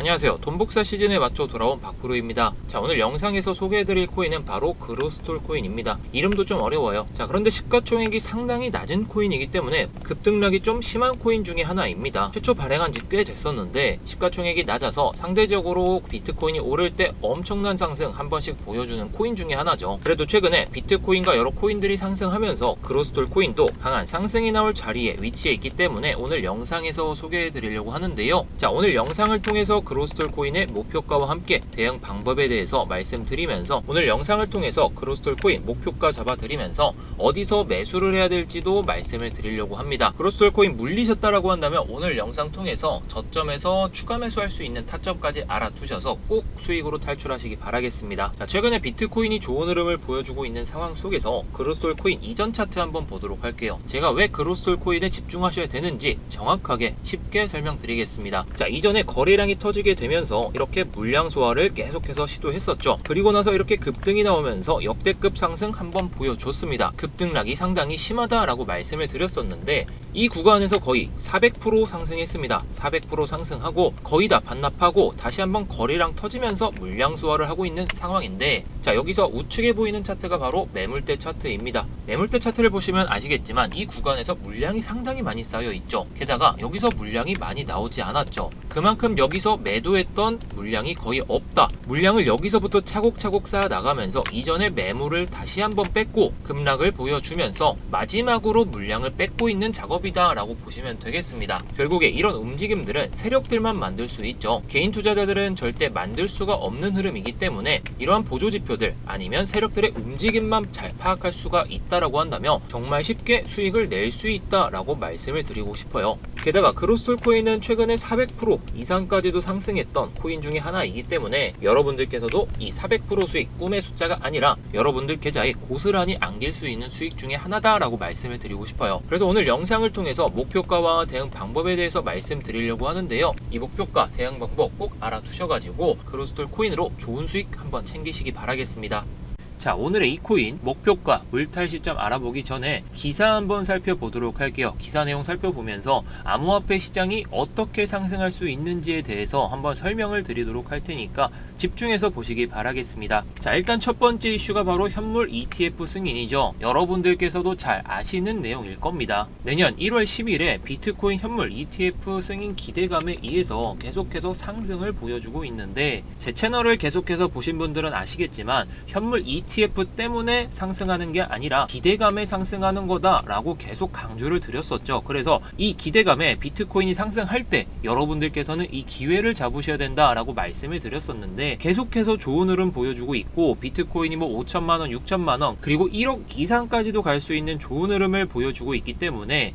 안녕하세요. 돈복사 시즌에 맞춰 돌아온 박프로입니다. 자, 오늘 영상에서 소개해드릴 코인은 바로 그로스톨 코인입니다. 이름도 좀 어려워요. 자, 그런데 시가총액이 상당히 낮은 코인이기 때문에 급등락이 좀 심한 코인 중에 하나입니다. 최초 발행한 지 꽤 됐었는데 시가총액이 낮아서 상대적으로 비트코인이 오를 때 엄청난 상승 한 번씩 보여주는 코인 중에 하나죠. 그래도 최근에 비트코인과 여러 코인들이 상승하면서 그로스톨 코인도 강한 상승이 나올 자리에 위치해 있기 때문에 오늘 영상에서 소개해드리려고 하는데요. 자, 오늘 영상을 통해서 그로스톨 코인의 목표가와 함께 대응 방법에 대해서 말씀드리면서 오늘 영상을 통해서 그로스톨 코인 목표가 잡아드리면서 어디서 매수를 해야 될지도 말씀을 드리려고 합니다. 그로스톨 코인 물리셨다라고 한다면 오늘 영상 통해서 저점에서 추가 매수할 수 있는 타점까지 알아두셔서 꼭 수익으로 탈출하시기 바라겠습니다. 자, 최근에 비트코인이 좋은 흐름을 보여주고 있는 상황 속에서 그로스톨 코인 이전 차트 한번 보도록 할게요. 제가 왜 그로스톨 코인에 집중하셔야 되는지 정확하게 쉽게 설명드리겠습니다. 자, 이전에 거래량이 터 지게 되면서 이렇게 물량 소화를 계속해서 시도했었죠. 그리고 나서 이렇게 급등이 나오면서 역대급 상승 한번 보여줬습니다. 급등락이 상당히 심하다라고 말씀을 드렸었는데 이 구간에서 거의 400% 상승했습니다. 400% 상승하고 거의 다 반납하고 다시 한번 거래량 터지면서 물량 소화를 하고 있는 상황인데 자 여기서 우측에 보이는 차트가 바로 매물대 차트입니다. 매물대 차트를 보시면 아시겠지만 이 구간에서 물량이 상당히 많이 쌓여 있죠. 게다가 여기서 물량이 많이 나오지 않았죠. 그만큼 여기서 매도했던 물량이 거의 없다. 물량을 여기서부터 차곡차곡 쌓아 나가면서 이전의 매물을 다시 한번 뺐고 급락을 보여주면서 마지막으로 물량을 뺏고 있는 작업 이다라고 보시면 되겠습니다. 결국에 이런 움직임들은 세력들만 만들 수 있죠. 개인 투자자들은 절대 만들 수가 없는 흐름이기 때문에 이러한 보조 지표들 아니면 세력들의 움직임만 잘 파악할 수가 있다라고 한다면 정말 쉽게 수익을 낼 수 있다라고 말씀을 드리고 싶어요. 게다가 그로스톨 코인은 최근에 400% 이상까지도 상승했던 코인 중에 하나이기 때문에 여러분들께서도 이 400% 수익 꿈의 숫자가 아니라 여러분들 계좌에 고스란히 안길 수 있는 수익 중에 하나다라고 말씀을 드리고 싶어요. 그래서 오늘 영상을 통해서 목표가와 대응 방법에 대해서 말씀드리려고 하는데요. 이 목표가 대응 방법 꼭 알아두셔가지고 그로스톨 코인으로 좋은 수익 한번 챙기시기 바라겠습니다. 자 오늘의 이 코인 목표가 물탈 시점 알아보기 전에 기사 한번 살펴보도록 할게요 기사 내용 살펴보면서 암호화폐 시장이 어떻게 상승할 수 있는지에 대해서 한번 설명을 드리도록 할 테니까 집중해서 보시기 바라겠습니다. 자 일단 첫 번째 이슈가 바로 현물 ETF 승인이죠. 여러분들께서도 잘 아시는 내용일 겁니다. 내년 1월 10일에 비트코인 현물 ETF 승인 기대감에 의해서 계속해서 상승을 보여주고 있는데 제 채널을 계속해서 보신 분들은 아시겠지만 현물 ETF 때문에 상승하는 게 아니라 기대감에 상승하는 거다라고 계속 강조를 드렸었죠. 그래서 이 기대감에 비트코인이 상승할 때 여러분들께서는 이 기회를 잡으셔야 된다라고 말씀을 드렸었는데 계속해서 좋은 흐름 보여주고 있고 비트코인이 뭐 5천만 원, 6천만 원 그리고 1억 이상까지도 갈 수 있는 좋은 흐름을 보여주고 있기 때문에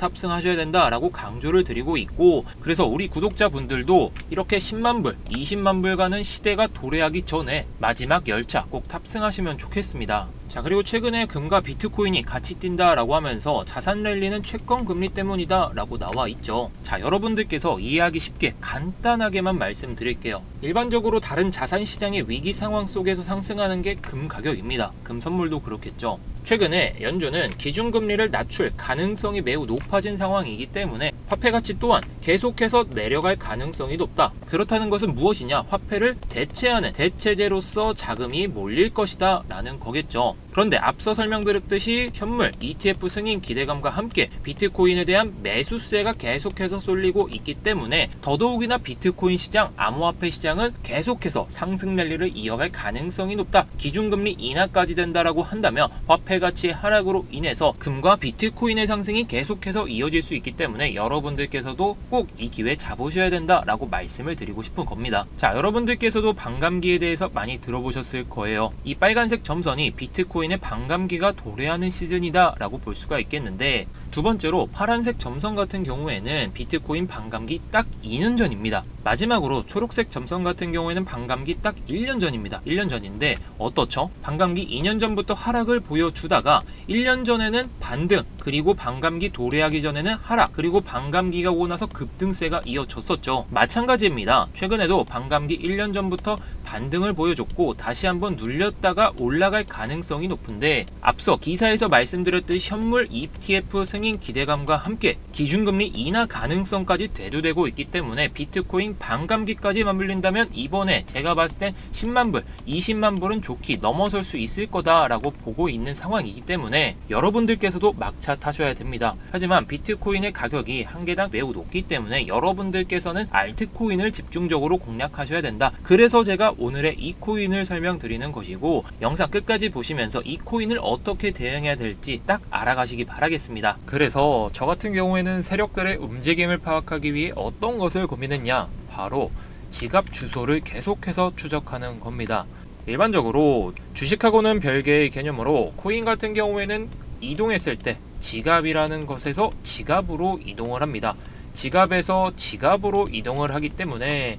탑승하셔야 된다라고 강조를 드리고 있고 그래서 우리 구독자분들도 이렇게 10만 불, 20만 불 가는 시대가 도래하기 전에 마지막 열차 꼭 탑승하시면 좋겠습니다. 자 그리고 최근에 금과 비트코인이 같이 뛴다라고 하면서 자산 랠리는 채권 금리 때문이다라고 나와 있죠. 자 여러분들께서 이해하기 쉽게 간단하게만 말씀드릴게요. 일반적으로 다른 자산 시장의 위기 상황 속에서 상승하는 게 금 가격입니다. 금 선물도 그렇겠죠. 최근에 연준은 기준금리를 낮출 가능성이 매우 높아진 상황이기 때문에 화폐 가치 또한 계속해서 내려갈 가능성이 높다. 그렇다는 것은 무엇이냐? 화폐를 대체하는 대체제로서 자금이 몰릴 것이다 라는 거겠죠. 그런데 앞서 설명드렸듯이 현물, ETF 승인 기대감과 함께 비트코인에 대한 매수세가 계속해서 쏠리고 있기 때문에 더더욱이나 비트코인 시장, 암호화폐 시장은 계속해서 상승 랠리를 이어갈 가능성이 높다. 기준금리 인하까지 된다라고 한다면 화폐 가치의 하락으로 인해서 금과 비트코인의 상승이 계속해서 이어질 수 있기 때문에 여러 분들께서도 꼭 이 기회 잡으셔야 된다라고 말씀을 드리고 싶은 겁니다. 자, 여러분들께서도 반감기에 대해서 많이 들어보셨을 거예요. 이 빨간색 점선이 비트코인의 반감기가 도래하는 시즌이다라고 볼 수가 있겠는데 두 번째로 파란색 점선 같은 경우에는 비트코인 반감기 딱 2년 전입니다. 마지막으로 초록색 점선 같은 경우에는 반감기 딱 1년 전입니다. 1년 전인데 어떻죠? 반감기 2년 전부터 하락을 보여주다가 1년 전에는 반등 그리고 반감기 도래하기 전에는 하락 그리고 반감기가 오고 나서 급등세가 이어졌었죠. 마찬가지입니다. 최근에도 반감기 1년 전부터 반등을 보여줬고 다시 한번 눌렸다가 올라갈 가능성이 높은데 앞서 기사에서 말씀드렸듯이 현물 ETF 승인 기대감과 함께 기준금리 인하 가능성까지 대두되고 있기 때문에 비트코인 반감기까지 맞물린다면 이번에 제가 봤을 땐 10만 불, 20만 불은 좋게 넘어설 수 있을 거다라고 보고 있는 상황이기 때문에 여러분들께서도 막차 타셔야 됩니다. 하지만 비트코인의 가격이 한 개당 매우 높기 때문에 여러분들께서는 알트코인을 집중적으로 공략하셔야 된다. 그래서 제가 오늘의 이 코인을 설명드리는 것이고 영상 끝까지 보시면서 이 코인을 어떻게 대응해야 될지 딱 알아가시기 바라겠습니다. 그래서 저 같은 경우에는 세력들의 움직임을 파악하기 위해 어떤 것을 고민했냐? 바로 지갑 주소를 계속해서 추적하는 겁니다. 일반적으로 주식하고는 별개의 개념으로 코인 같은 경우에는 이동했을 때 지갑이라는 것에서 지갑으로 이동을 합니다. 지갑에서 지갑으로 이동을 하기 때문에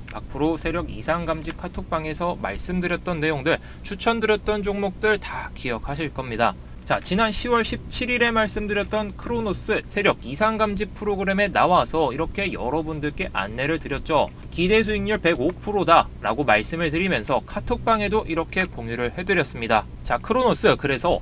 박프로 세력 이상 감지 카톡방에서 말씀드렸던 내용들, 추천드렸던 종목들 다 기억하실 겁니다. 자, 지난 10월 17일에 말씀드렸던 크로노스 세력 이상 감지 프로그램에 나와서 이렇게 여러분들께 안내를 드렸죠. 기대 수익률 105%다 라고 말씀을 드리면서 카톡방에도 이렇게 공유를 해드렸습니다. 자, 크로노스 그래서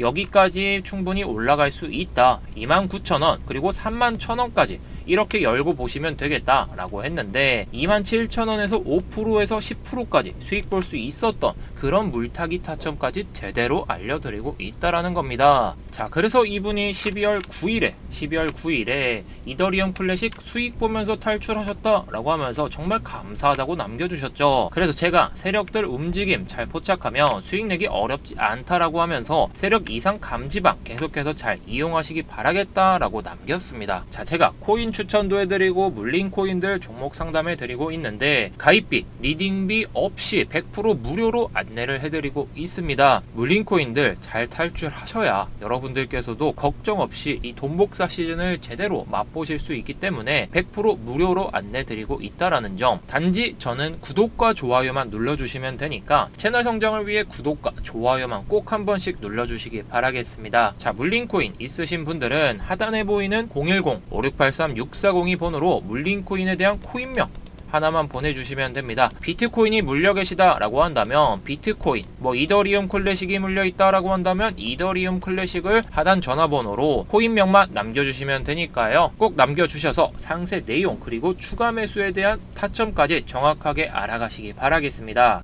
여기까지 충분히 올라갈 수 있다. 29,000원 그리고 31,000원까지 이렇게 열고 보시면 되겠다 라고 했는데 27,000원에서 5%에서 10%까지 수익 볼 수 있었던 그런 물타기 타점까지 제대로 알려드리고 있다라는 겁니다. 자, 그래서 이분이 12월 9일에 12월 9일에 이더리움 클래식 수익 보면서 탈출하셨다 라고 하면서 정말 감사하다고 남겨주셨죠. 그래서 제가 세력들 움직임 잘 포착하면 수익 내기 어렵지 않다라고 하면서 세력 이상 감지방 계속해서 잘 이용하시기 바라겠다라고 남겼습니다. 자, 제가 코인 추천도 해드리고 물린 코인들 종목 상담해드리고 있는데 가입비, 리딩비 없이 100% 무료로 안내를 해드리고 있습니다. 물린 코인들 잘 탈출하셔야 여러분들께서도 걱정 없이 이 돈복사 시즌을 제대로 맛보실 수 있기 때문에 100% 무료로 안내드리고 있다라는 점. 단지 저는 구독과 좋아요만 눌러주시면 되니까 채널 성장을 위해 구독과 좋아요만 꼭 한 번씩 눌러주시기 바라겠습니다. 자, 물린 코인 있으신 분들은 하단에 보이는 010 5683 6 6402 번호로 물린 코인에 대한 코인명 하나만 보내주시면 됩니다. 비트코인이 물려 계시다 라고 한다면 비트코인, 뭐 이더리움 클래식이 물려 있다 라고 한다면 이더리움 클래식을 하단 전화번호로 코인명만 남겨주시면 되니까요. 꼭 남겨주셔서 상세 내용 그리고 추가 매수에 대한 타점까지 정확하게 알아가시기 바라겠습니다.